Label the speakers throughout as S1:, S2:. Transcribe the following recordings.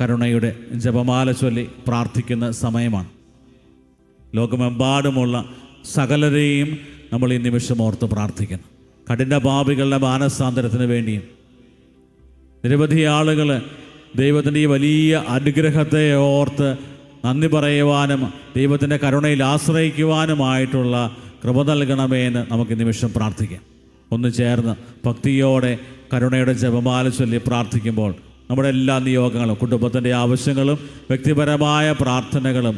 S1: കരുണയുടെ ജപമാല ചൊല്ലി പ്രാർത്ഥിക്കുന്ന സമയമാണ്. ലോകമെമ്പാടുമുള്ള സകലരെയും നമ്മൾ ഈ നിമിഷം ഓർത്ത് പ്രാർത്ഥിക്കണം. കഠിന പാപികളുടെ മാനസാന്തരത്തിന് വേണ്ടിയും നിരവധി ആളുകൾ ദൈവത്തിന്റെ ഈ വലിയ അനുഗ്രഹത്തെ ഓർത്ത് നന്ദി പറയുവാനും ദൈവത്തിന്റെ കരുണയിൽ ആശ്രയിക്കുവാനുമായിട്ടുള്ള കൃപ നൽകണമേ എന്ന് നമുക്ക് നിമിഷം പ്രാർത്ഥിക്കാം. ഒന്ന് ചേർന്ന് ഭക്തിയോടെ കരുണയുടെ ജപമാല ചൊല്ലി പ്രാർത്ഥിക്കുമ്പോൾ നമ്മുടെ എല്ലാ നിയോഗങ്ങളും കുടുംബത്തിന്റെ ആവശ്യങ്ങളും വ്യക്തിപരമായ പ്രാർത്ഥനകളും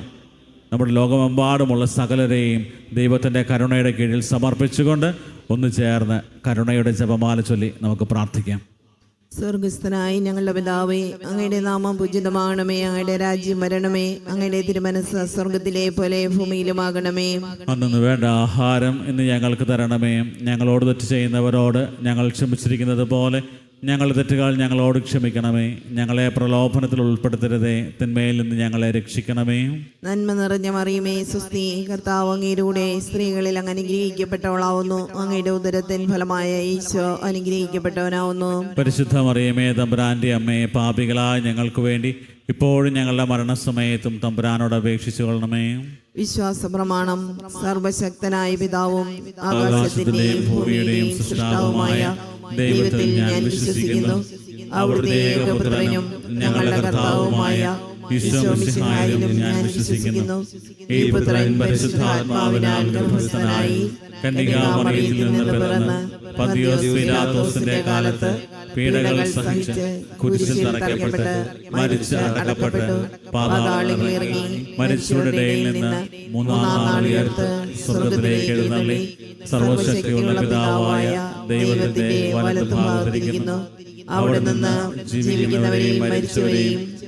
S1: നമ്മുടെ ലോകമെമ്പാടുമുള്ള സകലരെയും ദൈവത്തിന്റെ കരുണയുടെ കീഴിൽ സമർപ്പിച്ചുകൊണ്ട് ഒന്ന് ചേർന്ന് കരുണയുടെ ജപമാല ചൊല്ലി നമുക്ക് പ്രാർത്ഥിക്കാം.
S2: സ്വർഗസ്ഥനായി ഞങ്ങളുടെ പിതാവേ അങ്ങയുടെ നാമം പൂജിതമാകണമേ അങ്ങയുടെ രാജ്യം വരണമേ അങ്ങയുടെ തിരുമനസ് സ്വർഗത്തിലെ പോലെ ഭൂമിയിലുമാകണമേ.
S1: അന്നു വേണ്ട ആഹാരം ഇന്ന് ഞങ്ങൾക്ക് തരണമേ. ഞങ്ങളോട് തെറ്റ് ചെയ്യുന്നവരോട് ഞങ്ങൾ ക്ഷമിച്ചിരിക്കുന്നത് പോലെ ഞങ്ങളുടെ തെറ്റുകൾ ഞങ്ങളോട് ക്ഷമിക്കണമേ. ഞങ്ങളെ പ്രലോഭനത്തിൽ ഉൾപ്പെടുത്തരുതേ. തിന്മയിൽ നിന്ന് ഞങ്ങളെ രക്ഷിക്കണമേ.
S2: നന്മ നിറഞ്ഞ മറിയുമേ സുസ്തി കർത്താവ് അങ്ങയുടെ സ്ത്രീകളിൽ അങ്ങ് അനുഗ്രഹിക്കപ്പെട്ടവളാവുന്നു. അങ്ങയുടെ ഉദരത്തിൻ ഫലമായ ഈശോ അനുഗ്രഹിക്കപ്പെട്ടവനാവുന്നു.
S1: പരിശുദ്ധ മറിയമേ തമ്പുരാന്റെ അമ്മയെ പാപികളായ ഞങ്ങൾക്ക് വേണ്ടി ഇപ്പോഴും ഞങ്ങളുടെ മരണസമയത്തും തമ്പുരാനോട് അപേക്ഷിച്ചു കൊള്ളണമേ.
S2: വിശ്വാസ പ്രമാണം സർവശക്തനായ പിതാവും
S1: ആകാശത്തിന്റെയും
S2: ഭൂമിയുടെയും സൃഷ്ടാവുമായ ദൈവത്തിൽ ഞാൻ വിശ്വസിക്കുന്നു. അവിടുത്തെ ഏകപുത്രനും ഞങ്ങളുടെ കർത്താവുമായ ഞാൻ വിശ്വസിക്കുന്നു. ഈ പുത്രൻ പരിശുദ്ധാത്മാവിനാൽ ഗർഭസ്ഥനായി കന്യകാമറിയത്തിൽ നിന്ന് പിറന്ന്
S1: പതിയോസ് പിലാത്തോസിന്റെ കാലത്ത് പീഡകൾ സഹിച്ച് കുരിശിൽ തറയ്ക്കപ്പെട്ട് മരിച്ച് അടക്കപ്പെട്ട്. പാതാളങ്ങളിൽ ഇറങ്ങി മരിച്ചവരുടെ ഇടയിൽ നിന്ന് മൂന്നാം നാൾ ഉയർത്ത് സ്വർഗത്തിലേക്ക് എഴുന്നള്ളി. സർവശക്തിയുള്ള പിതാവായ ദൈവത്തിന്റെ വലതുഭാഗത്തിരിക്കുന്നു അവിടെ നിന്ന് ജീവിക്കുന്നവരെയും മരിച്ചവരെയും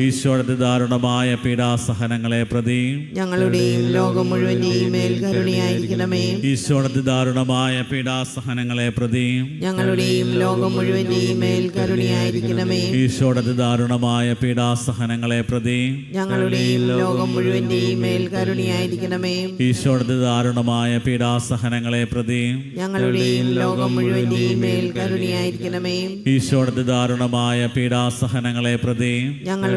S1: ഈശോയുടെ ദാരുണമായ പീഡാസഹനങ്ങളെ പ്രതി.
S2: ഞങ്ങളുടെയും ലോകം മുഴുവന്റെയും മേൽ കരുണയായിരിക്കണമേ.
S1: ഈശോയുടെ ദാരുണമായ പീഡാസഹനങ്ങളെ പ്രതി.
S2: ഞങ്ങളുടെയും ലോകം മുഴുവന്റെയും മേൽ കരുണയായിരിക്കണമേ.
S1: ഈശോയുടെ ദാരുണമായ പീഡാസഹനങ്ങളെ പ്രതി.
S2: ഞങ്ങളുടെയും ലോകം മുഴുവന്റെയും മേൽ കരുണയായിരിക്കണമേ.
S1: ഈശോയുടെ ദാരുണമായ പീഡാസഹനങ്ങളെ പ്രതി.
S2: ഞങ്ങളുടെയും ലോകം മുഴുവന്റെയും മേൽ കരുണയായിരിക്കണമേ.
S1: ഈശോയുടെ ദാരുണമായ പീഡാസഹനങ്ങളെ പ്രതി.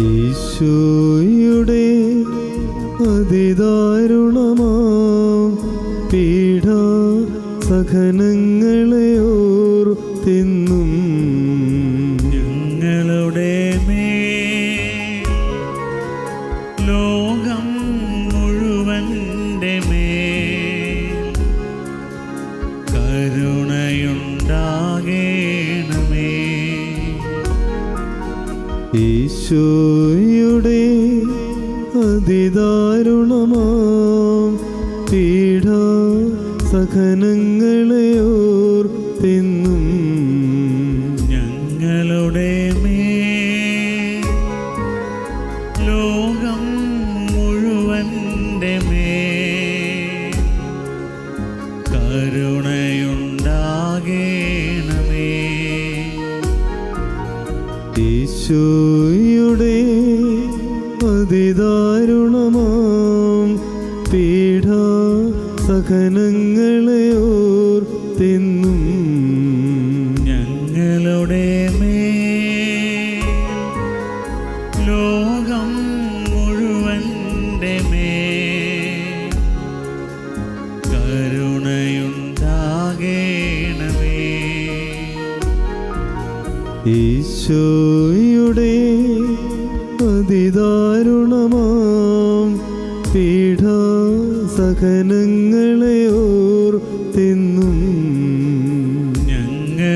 S3: ഈശോയുടെ അതിദാരുണമാം പീഡ സഹനങ്ങളെ ഓർത്തിന്നും.
S1: ഞങ്ങളുടെ മേ ലോകം മുഴുവന്റെ മേ കരുണയുണ്ടാകേണമേ
S3: ഈശോയുടെ അതിദാരുണമാം പീഠ സഹനങ്ങളെ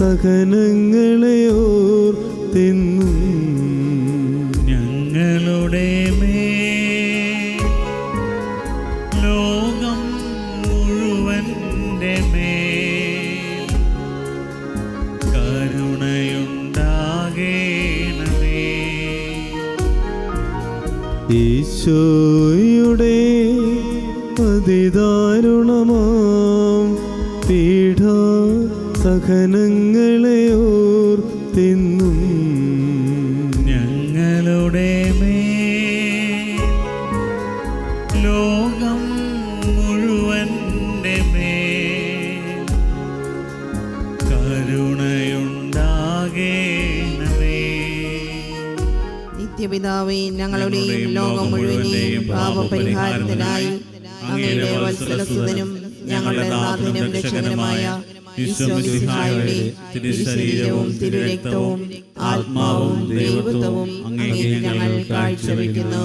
S3: സഹനങ്ങളെ ഓർത്തിന്നു.
S1: ഞങ്ങളുടെ മേ ലോകം മുഴുവൻ മേ കരുണയുണ്ടാകേണമേ.
S3: ഈശോയുടെ അതിദാരുണമാം പീഠ സഹനങ്ങളെ ഓർത്തെന്നും
S1: ഞങ്ങളുടെ മേ ലോകം മുഴുവന്റെ മേ കരുണയുണ്ടാകേണമേ.
S2: നിത്യപിതാവേ ഞങ്ങളുടെയും ലോകം മുഴുവനെയും പാപപരിഹാരത്തിനായി അങ്ങയുടെ വത്സലസുതനും ഞങ്ങളുടെ നാഥനും രക്ഷകനുമായ തിരുശരീരവും തിരുരക്തവും ആത്മാവും ദൈവത്വവും അങ്ങനെ ഞങ്ങൾ കാഴ്ചവെക്കുന്നു.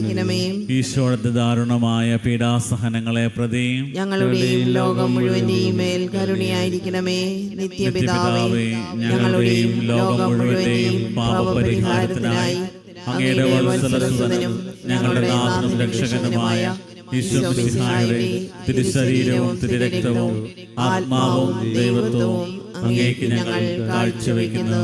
S2: കരുണയായിരിക്കണമേ
S1: ഈശോയുടെ ദാരുണമായ പീഡാസഹനങ്ങളെ പ്രതി
S2: ഞങ്ങളുടെയും ലോകം മുഴുവന്റെയും മേൽ കരുണയായിരിക്കണമേ. നിത്യപിതാവേ ഞങ്ങളുടെയും ലോകം മുഴുവന്റെയും പാപപരിഹാരത്തിനായി അങ്ങയുടെ വത്സലസുതനും ഞങ്ങളുടെ നാഥനും രക്ഷകനുമായ ഈശോമിശിഹായുടെ തിരുശരീരവും തിരുരക്തവും ആത്മാവും ദൈവത്വവും അങ്ങേക്ക് ഞങ്ങൾ കാഴ്ചവെക്കുന്നു.